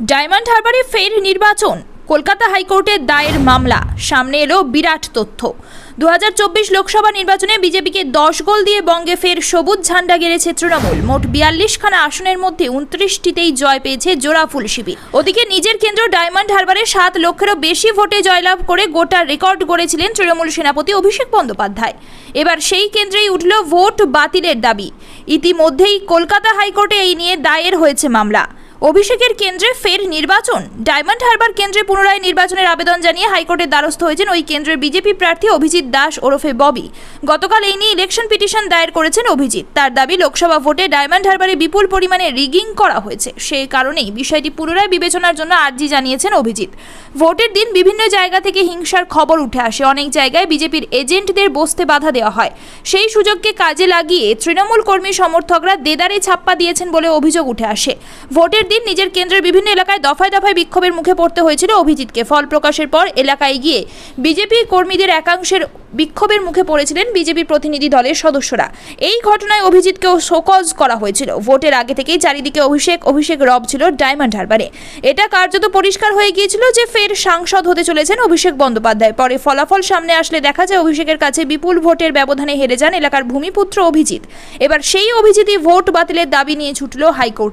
Diamond হারবারে ফের নির্বাচন। কলকাতা হাইকোর্টের দায়ের মামলা। সামনে এলো বিরাট তথ্য। দু হাজার চব্বিশ লোকসভা নির্বাচনে বিজেপিকে দশ গোল দিয়ে বঙ্গে ফের সবুজ ঝান্ডা গেড়েছে তৃণমূল। মোট বিয়াল্লিশখানা আসনের মধ্যে উনত্রিশটিতেই জয় পেয়েছে জোড়াফুল শিবির। ওদিকে নিজের কেন্দ্র ডায়মন্ড হারবারে সাত লক্ষেরও বেশি ভোটে জয়লাভ করে গোটা রেকর্ড গড়েছিলেন তৃণমূল সেনাপতি অভিষেক বন্দ্যোপাধ্যায়। এবার সেই কেন্দ্রেই উঠল ভোট বাতিলের দাবি। ইতিমধ্যেই কলকাতা হাইকোর্টে এই নিয়ে দায়ের হয়েছে মামলা। অভিষেকের কেন্দ্রে ফের নির্বাচন। ডায়মন্ড হারবার কেন্দ্রে পুনরায় নির্বাচনের আবেদন জানিয়ে হাইকোর্টের দ্বারস্থ হয়েছেন ওই কেন্দ্রের বিজেপি প্রার্থী অভিজিৎ দাস ওরফে ববি। গতকাল এই নিয়ে ইলেকশন পিটিশন দায়ের করেছেন অভিজিৎ। তার দাবি, লোকসভা ভোটে ডায়মন্ড হারবারে বিপুল পরিমাণে রিগিং করা হয়েছে। সেই কারণেই বিষয়টি পুনরায় বিবেচনার জন্য আর্জি জানিয়েছেন অভিজিৎ। ভোটের দিন বিভিন্ন জায়গা থেকে হিংসার খবর উঠে আসে। অনেক জায়গায় বিজেপির এজেন্টদের বসতে বাধা দেওয়া হয়। সেই সুযোগকে কাজে লাগিয়ে তৃণমূল কর্মী সমর্থকরা দেদারে ছাপ্পা দিয়েছেন বলে অভিযোগ উঠে আসে। ভোটের দিন নিজের কেন্দ্রের বিভিন্ন এলাকায় দফায় দফায় বিক্ষোভের মুখে পড়তে হয়েছিল অভিজিৎকে। ফল প্রকাশের পর এলাকায় গিয়ে বিজেপি কর্মীদের একাংশের বিক্ষোভের মুখে পড়েছিলেন বিজেপি প্রতিনিধি দলের সদস্যরা। এই ঘটনায় অভিজিৎকেও শোকজ করা হয়েছিল। ভোটের আগে থেকেই চারিদিকে অভিষেক অভিষেক রব ছিল ডায়মন্ড হারবারে। এটা কার্যত পরিষ্কার হয়ে গিয়েছিল যে ফের সাংসদ হতে চলেছেন অভিষেক বন্দ্যোপাধ্যায়। পরে ফলাফল সামনে আসলে দেখা যায় অভিষেকের কাছে বিপুল ভোটের ব্যবধানে হেরে যান এলাকার ভূমিপুত্র অভিজিৎ। এবার সেই অভিজিৎই ভোট বাতিলের দাবি নিয়ে ছুটল হাইকোর্টে।